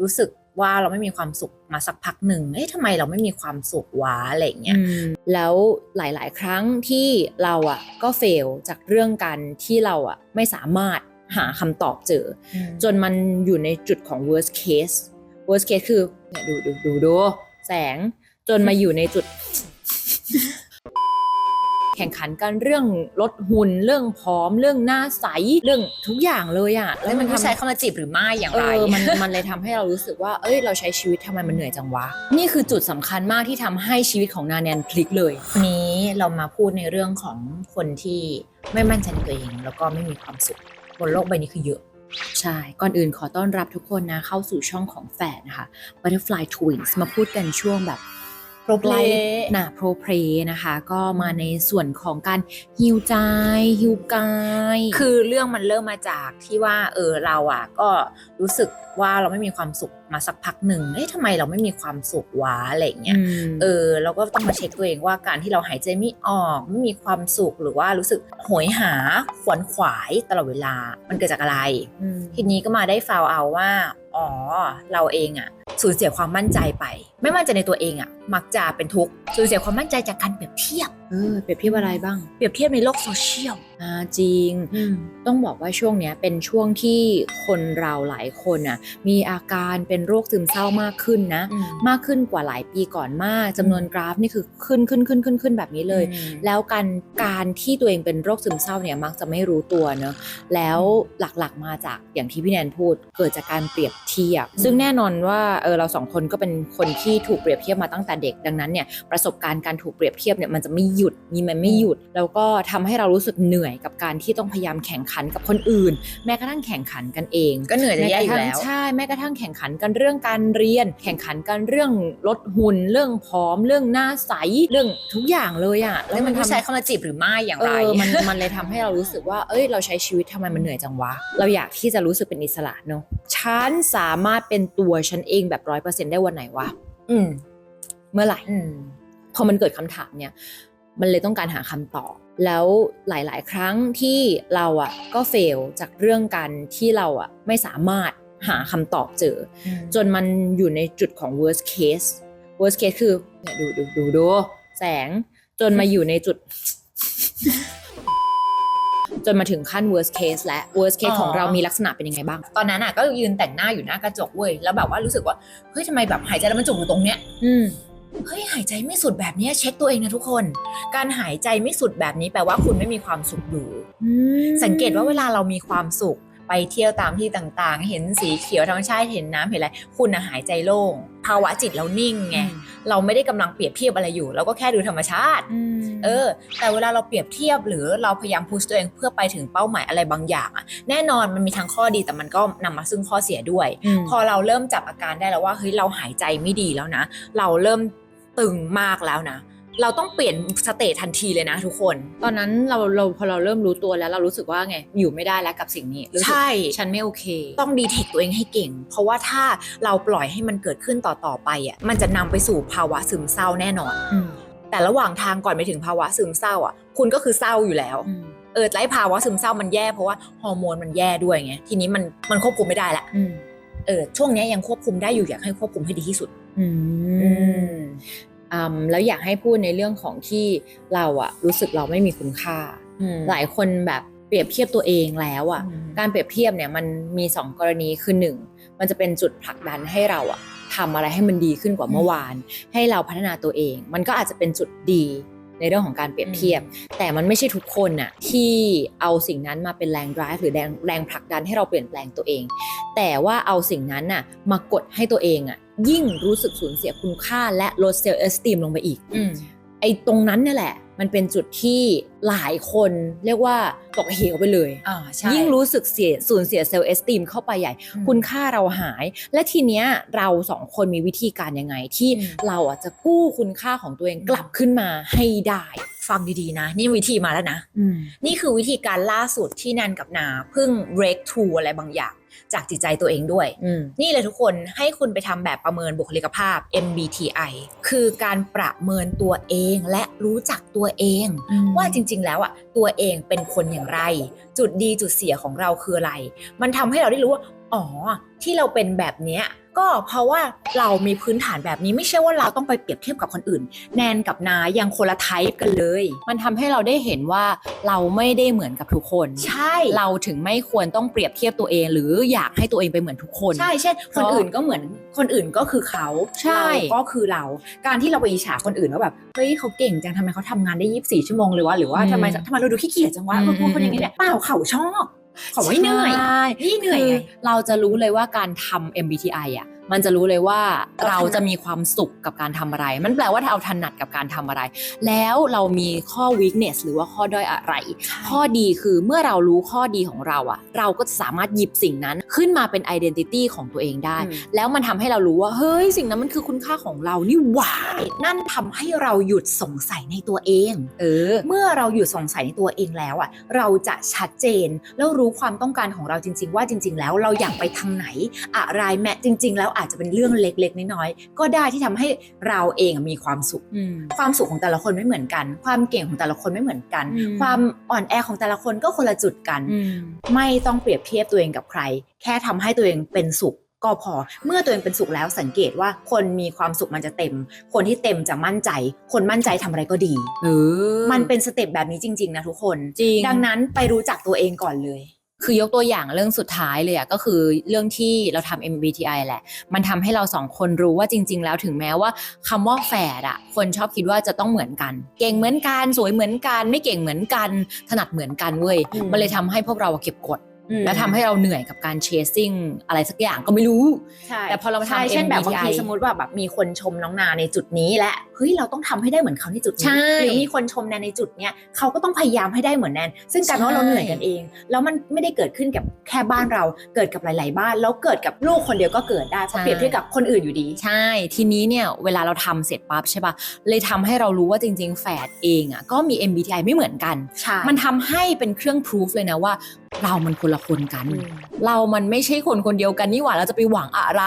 รู้สึกว่าเราไม่มีความสุขมาสักพักหนึ่งเอ๊ะทำไมเราไม่มีความสุขวะอะไรอย่างเงี้ย แล้วหลาย ๆ ครั้งที่เราอะก็เฟลจากเรื่องการที่เราอะไม่สามารถหาคำตอบเจอ จนมันอยู่ในจุดของ worst case worst case คือเนี่ยดูดูดูดูแสงจนมาอยู่ในจุด แข่งขันกันเรื่องลดหุ่นเรื่องผอมเรื่องหน้าใสเรื่องทุกอย่างเลยอะแล้วมันทำผู้ชายเข้ามาจีบหรือไม่อย่างเอไรอมันมันเลยทำให้เรารู้สึกว่าเอ้ยเราใช้ชีวิตทำไมมันเหนื่อยจังวะ นี่คือจุดสำคัญมากที่ทำให้ชีวิตของนาแนนพลิกเลยวันนี้เรามาพูดในเรื่องของคนที่ไม่มั่นใจในตัวเองแล้วก็ไม่มีความสุขบนโลกใบนี้คือเยอะใช่ ก่อนอื่นขอต้อนรับทุกคนนะ เข้าสู่ช่องของแฝดนะคะ Butterfly Twins มาพูดกันช่วงแบบ โปรเพลย์ไลฟ์นะโปรเพลนะคะ ก็มาในส่วนของการฮิวใจฮิวกายคือเรื่องมันเริ่มมาจากที่ว่าเออเราอะก็รู้สึกว่าเราไม่มีความสุขมาสักพักหนึ่งเอ๊ะทำไมเราไม่มีความสุขวะอะไรอย่างเงี้ยมเออเราก็ต้องมาเช็คตัวเองว่าการที่เราหายใจไม่ออกไม่มีความสุขหรือว่ารู้สึกโหยหาขวนขวายตลอดเวลามันเกิดจากอะไรมทีนี้ก็มาได้ฟาวเอาว่า อ๋อ เราเองอะสูญเสียความมั่นใจไป ไม่มั่นใจในตัวเองอะมักจะเป็นทุกข์สูญเสียความมั่นใจจากการเปรียบเทียบเออเปรียบเทียบอะไรบ้าง เปรียบเทียบในโลกโซเชียลอ่าจริง ต้องบอกว่าช่วงเนี้ยเป็นช่วงที่คนเราหลายคนน่ะมีอาการเป็นโรคซึมเศร้ามากขึ้นนะ มากขึ้นกว่าหลายปีก่อนมากจำนวนกราฟนี่คือขึ้นขึ้นขึ้นขึ้นขึ้นแบบนี้เลย แล้วการการที่ตัวเองเป็นโรคซึมเศร้าเนี่ยมักจะไม่รู้ตัวเนอะแล้วหลักๆมาจากอย่างที่พี่แนนพูด เกิดจากการเปรียบเทียบ ซึ่งแน่นอนว่าเออเราสองคนก็เป็นคนที่ถูกเปรียบเทียบมาตั้งแต่เด็กดังนั้นเนี่ยประสบการณ์การถูกเปรียบเทียบเนี่ยมันจะไม่หยุดมีมันไม่หยุด แล้วก็ทำให้เรารู้สึกเหนื่อยกับการที่ต้องพยายามแข่งขันกับคนอื่น แม้กระทั่งแข่งขันกันเอง ก็เหนื่อยจะแม้แย่กอระยู่ทั่งแล้วใช่แม้กระทั่งแข่งขันกันเรื่องการเรียน แข่งขันกันเรื่องลดหุ่นเรื่องผอมเรื่องหน้าใสเรื่องทุกอย่างเลยอะแล้วมันทำผู้ชายเข้ามาจีบหรือไม่อย่างเอไรอมันมันเลยทำให้เรารู้สึกว่า เอ้ยเราใช้ชีวิตทำไมมันเหนื่อยจังวะ เราอยากที่จะรู้สึกเป็นอิสระเนอะฉันสามารถเป็นตัวฉันเองแบบร้อยเปอร์เซ็นต์ได้วันไหนวะอืม เมื่อไหร่อืมพอมันเกิดคำถามเนี่ย มันเลยต้องการหาคำตอบ แล้วหลาย ๆ ครั้งที่เราอะก็เฟลจากเรื่องการที่เราอะไม่สามารถหาคำตอบเจอ จนมันอยู่ในจุดของ worst case worst case คือเนี่ยดูดูดูดูแสงจนมาอยู่ในจุด จนมาถึงขั้น worst case และ worst case อ๋อของเรามีลักษณะเป็นยังไงบ้าง ตอนนั้นอะก็ยืนแต่งหน้าอยู่หน้ากระจกเว้ยแล้วแบบว่ารู้สึกว่าเฮ้ยทำไมแบบหายใจแล้วมันจุกอยู่ตรงเนี้ยอืม เฮ้ยหายใจไม่สุดแบบเนี้ยเช็คตัวเองนะทุกคน การหายใจไม่สุดแบบนี้แปลว่าคุณไม่มีความสุขอยู่ สังเกตว่าเวลาเรามีความสุขไปเที่ยวตามที่ต่างๆ เห็นสีเขียวธรรมชาติเห็นน้ำเห็นอะไร คุณน่ะหายใจโล่ง ภาวะจิตเรานิ่งไง เราไม่ได้กำลังเปรียบเทียบอะไรอยู่ เราก็แค่ดูธรรมชาติ เออ แต่เวลาเราเปรียบเทียบหรือเราพยายามพุชตัวเองเพื่อไปถึงเป้าหมายอะไรบางอย่างอะแน่นอนมันมีทั้งข้อดีแต่มันก็นำมาซึ่งข้อเสียด้วย พอเราเริ่มจับอาการได้แล้วว่าเฮ้ยเราหายใจไม่ดีแล้วนะ เราเริ่ม ตึงมากแล้วนะ เราต้องเปลี่ยนสเตททันทีเลยนะทุกคน ตอนนั้นเราเราพอเราเริ่มรู้ตัวแล้วเรารู้สึกว่าไงอยู่ไม่ได้แล้วกับสิ่งนี้รู้สึกใช่ ฉันไม่โอเค ต้องดีเทคตัวเองให้เก่ง เพราะว่าถ้าเราปล่อยให้มันเกิดขึ้นต่อต่อๆไปอะมันจะนำไปสู่ภาวะซึมเศร้าแน่นอน อืมแต่ระหว่างทางก่อนไปถึงภาวะซึมเศร้าอะ คุณก็คือเศร้าอยู่แล้ว อืมเออไล่ภาวะซึมเศร้ามันแย่เพราะว่าฮอร์โมนมันแย่ด้วยไงทีนี้มันมันควบคุมไม่ได้ละ อืม เออช่วงเนี้ยยังควบคุมได้อยู่อยากให้ควบคุมให้ดีที่สุด อืมอืมแล้วอยากให้พูดในเรื่องของที่เราอะรู้สึกเราไม่มีคุณค่า หลายคนแบบเปรียบเทียบตัวเองแล้วอะอืมการเปรียบเทียบเนี่ยมันมีสองกรณีคือหนึ่งมันจะเป็นจุดผลักดันให้เราอะทำอะไรให้มันดีขึ้นกว่าเมื่อวาน ให้เราพัฒนาตัวเอง มันก็อาจจะเป็นจุดดี ในเรื่องของการเปรียบเทียบ แต่มันไม่ใช่ทุกคนน่ะที่เอาสิ่งนั้นมาเป็นแรง drive หรือแรงแรงผลักดันให้เราเปลี่ยนแปลงตัวเอง แต่ว่าเอาสิ่งนั้นน่ะมากดให้ตัวเองอะยิ่งรู้สึกสูญเสียคุณค่าและลดเซลล์เอสติมลงไปอีกอืมไอ้ตรงนั้นเนี่ยแหละ มันเป็นจุดที่ หลายคนเรียกว่าตกเหวไปเลย อ่าใช่ยิ่งรู้สึกเสียสูญเสียเซลล์เอสติมเข้าไปใหญ่ อืม คุณค่าเราหาย และทีเนี้ยเราสองคนมีวิธีการยังไง ที่อืม เราอะจะกู้คุณค่าของตัวเองกลับขึ้นมาให้ได้ ฟังดีๆนะ นี่วิธีมาแล้วนะอืมนี่คือวิธีการล่าสุดที่นันกับนาเพิ่ง break through อะไรบางอย่าง จากจิตใจตัวเองด้วย อืม นี่เลยทุกคนให้คุณไปทำแบบประเมินบุคลิกภาพ MBTI คือการประเมินตัวเองและรู้จักตัวเอง ว่าจริงๆจริงแล้วอะตัวเองเป็นคนอย่างไร จุดดีจุดเสียของเราคืออะไร มันทำให้เราได้รู้ว่าอ๋อที่เราเป็นแบบเนี้ย ก็เพราะว่าเรามีพื้นฐานแบบนี้ไม่ใช่ว่าเราต้องไปเปรียบเทียบกับคนอื่น แนนกับนายังคนละไทป์กันเลย มันทำให้เราได้เห็นว่าเราไม่ได้เหมือนกับทุกคน ใช่เราถึงไม่ควรต้องเปรียบเทียบตัวเอง หรืออยากให้ตัวเองไปเหมือนทุกคน ใช่เช่นคนอื่นก็เหมือนคนอื่นก็คือเขาใช่ เราก็คือเรา การที่เราไปอิจฉาคนอื่นว่าแบบเฮ้ยเขาเก่งจังทำไมเขาทำงานได้ 24 ชั่วโมงเลยวะหรือว่าทำไมทำไมเราดูขี้เกียจจังวะอืม พวกคนอย่างนี้เนี่ยเปล่าเขาชอบเขาไม่เหนื่อยใช่นี่เหนื่อยคือไงเราจะรู้เลยว่าการทำ MBTI อะ มันจะรู้เลยว่าเราเราถนัดจะมีความสุขกับการทำอะไร มันแปลว่าเราถนัดกับการทำอะไร แล้วเรามีข้อ weakness หรือว่าข้อด้อยอะไร ข้อดีคือเมื่อเรารู้ข้อดีของเราอะเราก็จะสามารถหยิบสิ่งนั้นขึ้นมาเป็น identity ของตัวเองได้อืมแล้วมันทำให้เรารู้ว่าเฮ้ยสิ่งนั้นมันคือคุณค่าของเรานี่หว่านั่นทำให้เราหยุดสงสัยในตัวเอง เออ เมื่อเราหยุดสงสัยในตัวเองแล้วอะเราจะชัดเจนแล้วรู้ความต้องการของเราจริง ๆ ว่าจริง ๆ แล้วเราอยากไปทางไหน อะไรแม้จริง ๆ แล้วอาจจะเป็นเรื่องเล็กๆน้อยๆก็ได้ที่ทำให้เราเองมีความสุขอืมความสุขของแต่ละคนไม่เหมือนกัน ความเก่งของแต่ละคนไม่เหมือนกันอืมความอ่อนแอของแต่ละคนก็คนละจุดกันอืมไม่ต้องเปรียบเทียบตัวเองกับใคร แค่ทำให้ตัวเองเป็นสุขก็พอ เมื่อตัวเองเป็นสุขแล้วสังเกตว่าคนมีความสุขมันจะเต็ม คนที่เต็มจะมั่นใจ คนมั่นใจทำอะไรก็ดีเออมันเป็นสเต็ปแบบนี้จริง ๆ นะทุกคนจริงดังนั้นไปรู้จักตัวเองก่อนเลย คือยกตัวอย่างเรื่องสุดท้ายเลยอะก็คือเรื่องที่เราทำ MBTI แหละ มันทำให้เราสองคนรู้ว่าจริง ๆ แล้วถึงแม้ว่าคำว่าแฝดอะคนชอบคิดว่าจะต้องเหมือนกัน เก่งเหมือนกัน สวยเหมือนกัน ไม่เก่งเหมือนกัน ถนัดเหมือนกันเว้ยอืมมันเลยทำให้พวกเราอะเก็บกด และทำให้เราเหนื่อยกับการเชสซิ่งอะไรสักอย่างก็ไม่รู้ใช่แต่พอเรามาทำใช่เช่นแบบ MBTI บางทีสมมติว่าแบบมีคนชมน้องนาในจุดนี้และเฮ้ยเราต้องทำให้ได้เหมือนเขาในจุดใช่นี้หรือมีคนชมแนนในจุดเนี้ยเขาก็ต้องพยายามให้ได้เหมือนแนนซึ่งกลารว่าใช่เราเหนื่อยกันเอง แล้วมันไม่ได้เกิดขึ้นกับแค่บ้านเราเกิดกับหลาย ๆ บ้าน แล้วเกิดกับลูกคนเดียวก็เกิดได้เพราะเปรียบเทียบกับคนอื่นอยู่ดี ใช่ ทีนี้เนี่ยเวลาเราทำเสร็จปั๊บใช่ปะเลยทำให้เรารู้ว่าจริง ๆ แฝดเองอะก็มี MBTI ไม่เหมือนกันใช่มันทำให้เป็นเครื่องพิสูจเลยนะว่า เรามันคนละคนกันอืมเรามันไม่ใช่คนคนเดียวกันนี่หว่าเราจะไปหวังอะไร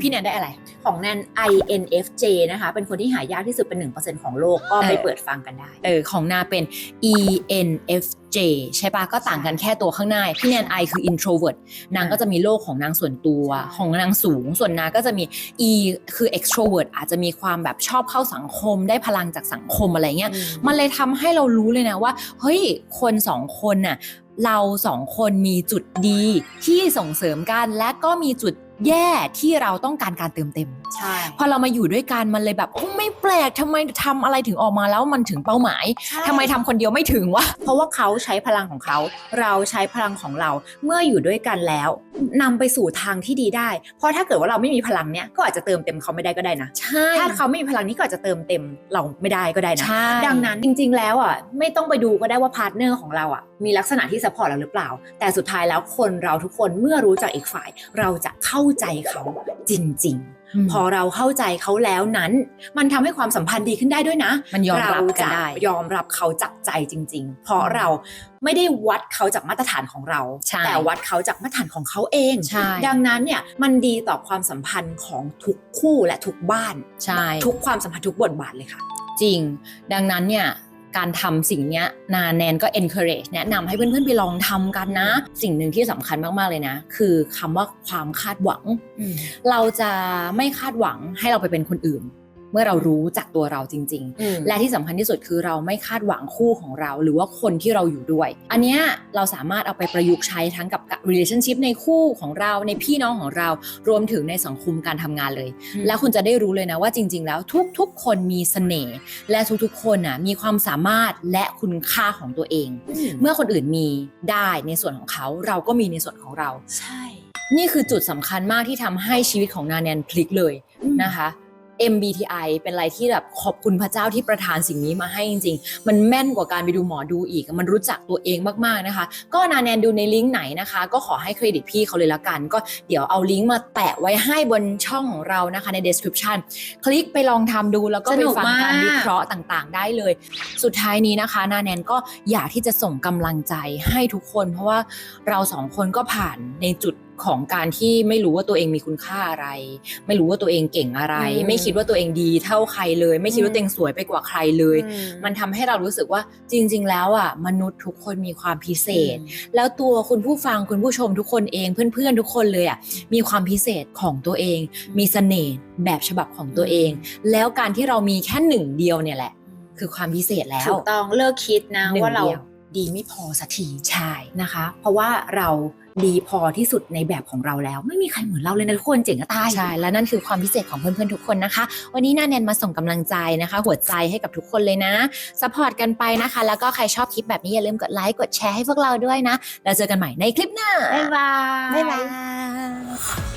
พี่พี่แนนได้อะไร ของแนน INFJ นะคะ เป็นคนที่หายากที่สุดเป็น 1%ของโลกก็ไปเออเปิดฟังกันได้ เออ ของนาเป็น ENFJ ใช่ปะก็ต่างกันแค่ตัวข้างหน้า พี่แนน I คือ introvert นางก็จะมีโลกของนางส่วนตัวใช่ของนางสูง ส่วนนาก็จะมี E คือ extrovert อาจจะมีความแบบชอบเข้าสังคมได้พลังจากสังคมอะไรเงี้ยมันเลยทำให้เรารู้เลยนะว่า เฮ้ยคนสองคนน่ะ เราสองคนมีจุดดีที่ส่งเสริมกันและก็มีจุดแย่ที่เราต้องการการเติมเต็ม ใช่พอเรามาอยู่ด้วยกันมันเลยแบบโอ้ไม่แปลกทำไมทำอะไรถึงออกมาแล้วมันถึงเป้าหมายทำไมทำคนเดียวไม่ถึงวะเพราะว่าเขาใช้พลังของเขา เราใช้พลังของเราเมื่ออยู่ด้วยกันแล้วนำไปสู่ทางที่ดีได้ เพราะถ้าเกิดว่าเราไม่มีพลังเนี้ยก็อาจจะเติมเต็มเขาไม่ได้ก็ได้นะ ใช่ถ้าเขาไม่มีพลังนี้ก็อาจจะเติมเต็มเราไม่ได้ก็ได้นะ ใช่ดังนั้นจริงๆ แล้วอะไม่ต้องไปดูก็ได้ว่าพาร์ทเนอร์ของเราอะมีลักษณะที่ซัพพอร์ตเราหรือเปล่า แต่สุดท้ายแล้วคนเราทุกคนเมื่อรู้จักอีกฝ่าย เราจะเข้าใจเขาจริง ๆพอเราเข้าใจเขาแล้วนั้น มันทำให้ความสัมพันธ์ดีขึ้นได้ด้วยนะ มันยอมรับกันได้เราจะยอมรับเขาจากใจจริง ๆ เพราะเราไม่ได้วัดเขาจากมาตรฐานของเราใช่แต่วัดเขาจากมาตรฐานของเขาเองใช่ดังนั้นเนี่ยมันดีต่อความสัมพันธ์ของทุกคู่และทุกบ้านใช่ทุกความสัมพันธ์ทุกบทบาทเลยค่ะ จริง ดังนั้นเนี่ย การทำสิ่งเนี้ยนาแนนก็ encourage แนะนำให้เพื่อนๆไปลองทำกันนะ สิ่งหนึ่งที่สำคัญมากๆเลยนะ คือคำว่าความคาดหวัง เราจะไม่คาดหวังให้เราไปเป็นคนอื่น เมื่อเรารู้จักตัวเราจริง ๆ และที่สำคัญที่สุดคือเราไม่คาดหวังคู่ของเรา หรือว่าคนที่เราอยู่ด้วย อันเนี้ยเราสามารถเอาไปประยุกต์ใช้ทั้งกับ relationship ในคู่ของเราในพี่น้องของเรารวมถึงในสังคมการทำงานเลย แล้วคุณจะได้รู้เลยนะว่าจริง ๆ แล้วทุกๆ คนมีเสน่ห์และทุกๆ คนน่ะมีความสามารถและคุณค่าของตัวเอง เมื่อคนอื่นมีได้ในส่วนของเขาเราก็มีในส่วนของเรา ใช่ นี่คือจุดสำคัญมากที่ทำให้ชีวิตของนาแนนพลิกเลยนะคะ MBTI เป็นอะไรที่แบบขอบคุณพระเจ้าที่ประทานสิ่งนี้มาให้จริงๆ มันแม่นกว่าการไปดูหมอดูอีก มันรู้จักตัวเองมากๆนะคะ ก็นาแนนดูในลิงก์ไหนนะคะ ก็ขอให้เครดิตพี่เขาเลยละกัน ก็เดี๋ยวเอาลิงก์มาแปะไว้ให้บนช่องของเรานะคะใน description คลิกไปลองทำดูแล้วก็ไปฟังการวิเคราะห์ต่างๆ ได้เลย สุดท้ายนี้นะคะ นาแนนก็อยากที่จะส่งกำลังใจให้ทุกคน เพราะว่าเราสองคนก็ผ่านในจุดของการที่ไม่รู้ว่าตัวเองมีคุณค่าอะไร ไม่รู้ว่าตัวเองเก่งอะไรอืมไม่คิดว่าตัวเองดีเท่าใครเลย ไม่คิดว่าตัวเองสวยไปกว่าใครเลย มันทำให้เรารู้สึกว่าจริง ๆ แล้วอะมนุษย์ทุกคนมีความพิเศษ แล้วตัวคุณผู้ฟังคุณผู้ชมทุกคนเองเพื่อนๆทุกคนเลยอะมีความพิเศษของตัวเอง มีเสน่ห์แบบฉบับของตัวเอง แล้วการที่เรามีแค่หนึ่งเดียวเนี่ยแหละ คือความพิเศษแล้วถูกต้องเลิกคิดนะหนึ่งว่าเราเดียวดีไม่พอสักทีใช่นะคะ เพราะว่าเรา ดีพอที่สุดในแบบของเราแล้ว ไม่มีใครเหมือนเราเลยนะทุกคนเจ๋งก็ตายใช่และนั่นคือความพิเศษของเพื่อนๆทุกคนนะคะ วันนี้นาแนนมาส่งกำลังใจนะคะ หัวใจให้กับทุกคนเลยนะสปอร์ตกันไปนะคะ แล้วก็ใครชอบคลิปแบบนี้อย่าลืมกดไลค์กดแชร์ให้พวกเราด้วยนะแล้วเจอกันใหม่ในคลิปหน้าบ๊ายบายบ๊ายบาย